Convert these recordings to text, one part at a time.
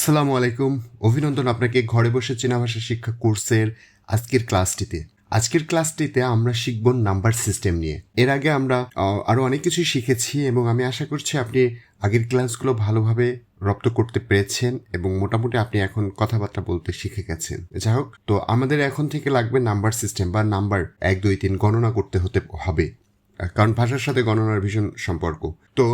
আসসালামু আলাইকুম। অভিনন্দন আপনাকে ঘরে বসে চীনা ভাষা শিক্ষা কোর্সের আজকের ক্লাসটিতে। আজকের ক্লাসটিতে আমরা শিখব নাম্বার সিস্টেম নিয়ে। এর আগে আমরা আরও অনেক কিছুই শিখেছি এবং আমি আশা করছি আপনি আগের ক্লাসগুলো ভালোভাবে রপ্ত করতে পেরেছেন এবং মোটামুটি আপনি এখন কথাবার্তা বলতে শিখে গেছেন। যাই হোক, তো আমাদের এখন থেকে লাগবে নাম্বার সিস্টেম বা নাম্বার এক, দুই, তিন গণনা করতে হতে হবে। কারণ ভাষার সাথে গণনার ভীষণ সম্পর্ক। তো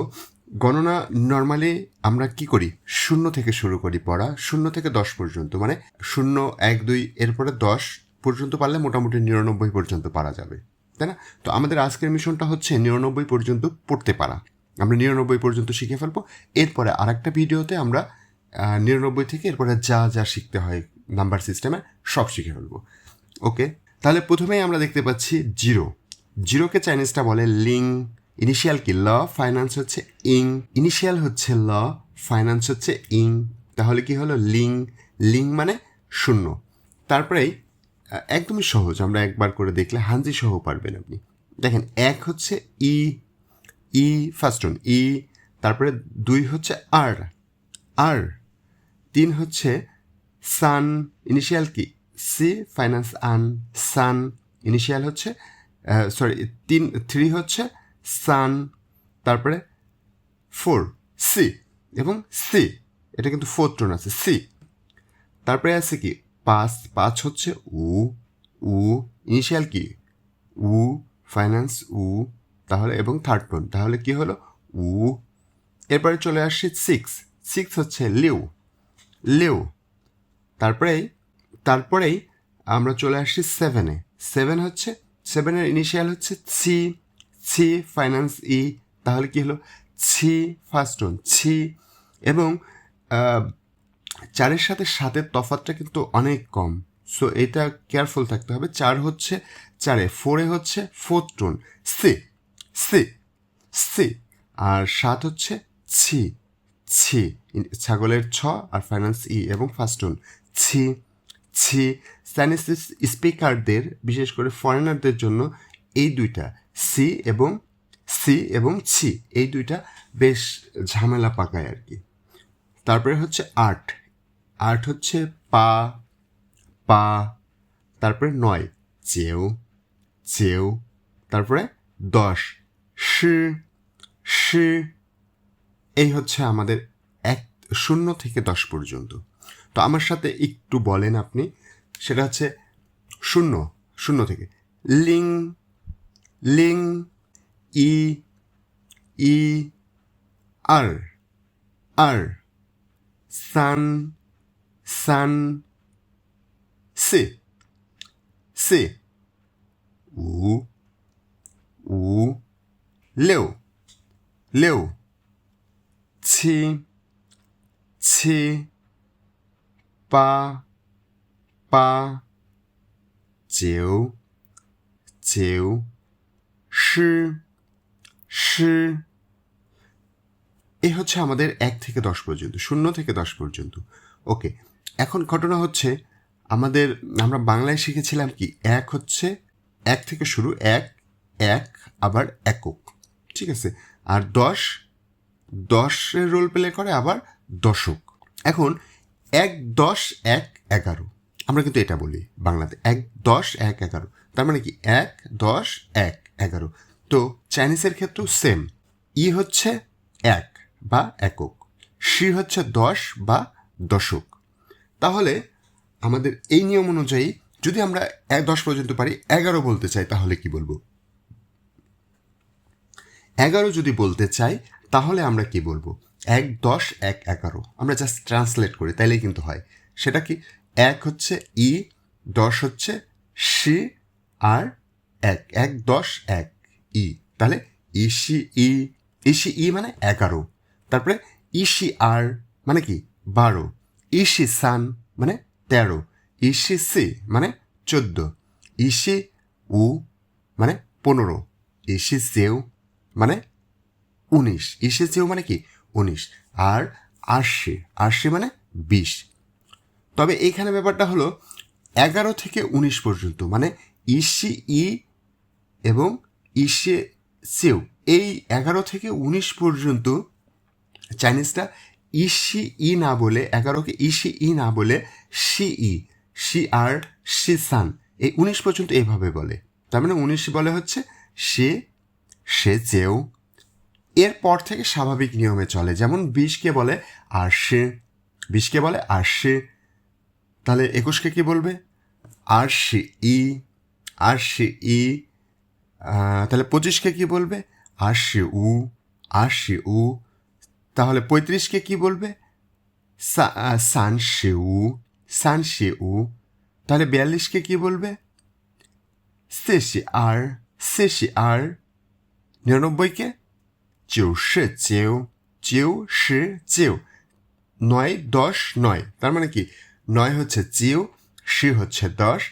গণনা নর্মালি আমরা কি করি? শূন্য থেকে শুরু করি পড়া, শূন্য থেকে দশ পর্যন্ত। মানে শূন্য, এক, দুই, এরপরে দশ পর্যন্ত পারলে মোটামুটি নিরানব্বই পর্যন্ত পারা যাবে। তাই না? তো আমাদের আজকের মিশনটা হচ্ছে নিরানব্বই পর্যন্ত পড়তে পারা। আমরা নিরানব্বই পর্যন্ত শিখে ফেলব। এরপরে আর একটা ভিডিওতে আমরা নিরানব্বই থেকে এরপরে যা যা শিখতে হয় নাম্বার সিস্টেমে সব শিখে ফেলব। ওকে? তাহলে প্রথমেই আমরা দেখতে পাচ্ছি জিরো। জিরোকে চাইনিজটা বলে লিং ইনিশিয়াল কি? ল ফাইন্যান্স হচ্ছে ইং ইনিশিয়াল হচ্ছে ল ফাইন্যান্স হচ্ছে ইং তাহলে কি হলো? লিং লিং মানে শূন্য। তারপরেই একদমই সহজ। আমরা একবার করে দেখলে হাঞ্জি সহ পারবেন আপনি। দেখেন, এক হচ্ছে ই ই ফার্স্ট অন ই তারপরে দুই হচ্ছে আর আর তিন হচ্ছে সান ইনিশিয়াল কি? সি ফাইন্যান্স আন সান ইনিশিয়াল হচ্ছে সরি তিন থ্রি হচ্ছে সান তারপরে ফোর সি এবং সি এটা কিন্তু ফোর্থ টোন আছে সি তারপরে আছে কি? পাঁচ পাঁচ হচ্ছে উ উ ইনিশিয়াল কি? উ ফাইন্যান্স উ, তাহলে, এবং থার্ড টোন তাহলে কি হলো? উ। এরপরে চলে আসছে সিক্স সিক্স হচ্ছে লিউ লিউ। তারপরেই তারপরেই আমরা চলে আসছি সেভেনে সেভেন হচ্ছে সেভেনের ইনিশিয়াল হচ্ছে ছি ছি ফাইন্যান্স ই তাহলে কি হলো? ছি ফার্স্ট ওন ছি এবং চারের সাথে সাতের তফাতটা কিন্তু অনেক কম। সো এটা কেয়ারফুল থাকতে হবে। চার হচ্ছে চারে ফোরে হচ্ছে ফোর্থ টোন সি সি সি আর সাত হচ্ছে ছি ছি ছাগলের ছ আর ফাইন্যান্স ই এবং ফার্স্ট টোন ছি ছি চাইনিজ স্পিকারদের বিশেষ করে ফরেনারদের জন্য এই দুইটা সি এবং সি এবং ছি, এই দুইটা বেশ ঝামেলা পাকায় আর কি। তারপরে হচ্ছে আট। আট হচ্ছে পা পা, তারপরে নয়, চেউ চেউ, তারপরে দশ, শি শি, এই হচ্ছে আমাদের এক, শূন্য থেকে দশ পর্যন্ত। তো আমার সাথে একটু বলেন আপনি, সেটা হচ্ছে শূন্য শূন্য থেকে। লিং লিং ই ই আর আর সান সান সে সে উ উ লেও লেও ছি ছি পা পা চেউ চেউ শি শ এই হচ্ছে আমাদের এক থেকে দশ পর্যন্ত, শূন্য থেকে দশ পর্যন্ত। ওকে, এখন ঘটনা হচ্ছে আমাদের, আমরা বাংলায় শিখেছিলাম কি? এক হচ্ছে এক থেকে শুরু, এক এক, আবার একক। ঠিক আছে? আর দশ, দশের রোল প্লে করে আবার দশক। এখন এক, দশ, এক, এগারো। আমরা কিন্তু এটা বলি বাংলাতে, এক, দশ, এক, এগারো। তার মানে কি? এক, দশ, এক। এগারো। তো চাইনিজের ক্ষেত্রেও সেম ই হচ্ছে এক বা একক। সি হচ্ছে দশ বা দশক। তাহলে আমাদের এই নিয়ম অনুযায়ী যদি আমরা এক, দশ পর্যন্ত পারি, এগারো বলতে চাই, তাহলে কি বলব? এগারো যদি বলতে চাই, তাহলে আমরা কি বলব? এক, দশ, এক, এগারো। আমরা জাস্ট ট্রান্সলেট করি, তাইলেই কিন্তু হয়। সেটা কি? এক হচ্ছে ই, দশ হচ্ছে সি, আর এক এক, দশ, এক, ই। তাহলে ইসি ই ইসি ই মানে এগারো। তারপরে ইসি আর মানে কি? বারো। ইসি সান মানে তেরো। ইসি সি মানে চোদ্দ। ইসি উ মানে পনেরো। ইসি সেও মানে উনিশ। ইসে চেয়েও মানে কি? উনিশ। আর আশি আশি মানে বিশ। তবে এইখানে ব্যাপারটা হলো এগারো থেকে উনিশ পর্যন্ত। মানে ইসি, ই এবং ইসে সেও। এই এগারো থেকে উনিশ পর্যন্ত চাইনিজটা ইসি ই না বলে, এগারোকে ইসি ই না বলে সি ই, সি আর, সি সান, এই উনিশ পর্যন্ত এভাবে বলে। তার মানে উনিশ বলে হচ্ছে সে সে যেও এরপর থেকে স্বাভাবিক নিয়মে চলে, যেমন বিশকে বলে আর সে, বিশকে বলে আর সে। তাহলে একুশকে কি বলবে? আর সে ই, আর সে ই তাহলে পঁচিশকে কি বলবে? আশি উ আশি উ। তাহলে পঁয়ত্রিশকে কি বলবে? সানশি উ সানশি উ। তাহলে বিয়াল্লিশকে কি বলবে? সেশি আর সেশি আর। নিরানব্বইকে? চেউ সে চেউ চেউ সে চেউ। নয়, দশ, নয়। তার মানে কি? নয় হচ্ছে চিউ সে হচ্ছে দশ,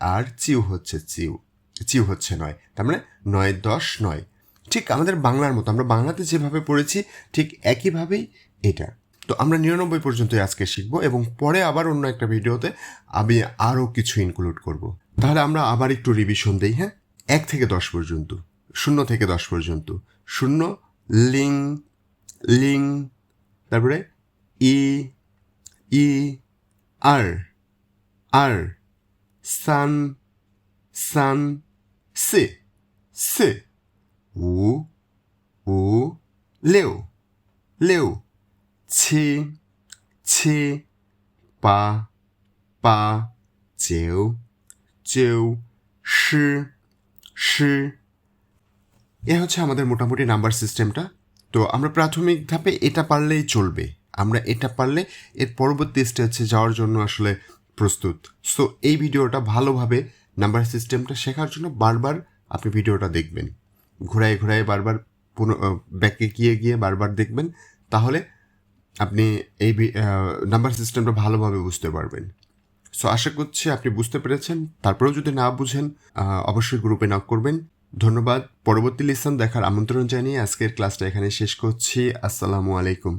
আর চিউ হচ্ছে চিউ। চিউ হচ্ছে নয়। তার মানে নয় দশ নয়। ঠিক আমাদের বাংলার মতো, আমরা বাংলাতে যেভাবে পড়েছি, ঠিক একইভাবেই এটা। তো আমরা নিরানব্বই পর্যন্ত আজকে শিখব এবং পরে আবার অন্য একটা ভিডিওতে আমি আরও কিছু ইনক্লুড করব। তাহলে আমরা আবার একটু রিভিশন দিই হ্যাঁ? এক থেকে দশ পর্যন্ত, শূন্য থেকে দশ পর্যন্ত, শূন্য লিং লিং তারপরে ই ই আর আর সান সান সে সে উ উ লেও লেও ছি ছি পা পা জেউ জেউ শি শি এ হচ্ছে আমাদের মোটামুটি নাম্বার সিস্টেমটা। তো আমরা প্রাথমিক ধাপে এটা পারলেই চলবে। আমরা এটা পারলে এর পরবর্তী স্টেজে যাওয়ার জন্য আসলে প্রস্তুত। সো এই ভিডিওটা ভালোভাবে নাম্বার সিস্টেমটা শেখার জন্য বারবার আপনি ভিডিওটা দেখবেন। ঘোরায় ঘোরায় বারবার পুনঃ ব্যাকে গিয়ে গিয়ে বারবার দেখবেন, তাহলে আপনি এই নাম্বার সিস্টেমটা ভালোভাবে বুঝতে পারবেন। সো আশা করছি আপনি বুঝতে পেরেছেন। তারপরেও যদি না বুঝেন অবশ্যই গ্রুপে নক করবেন। ধন্যবাদ। পরবর্তী লেসন দেখার আমন্ত্রণ জানিয়ে আজকের ক্লাসটা এখানে শেষ করছি। আসসালামু আলাইকুম।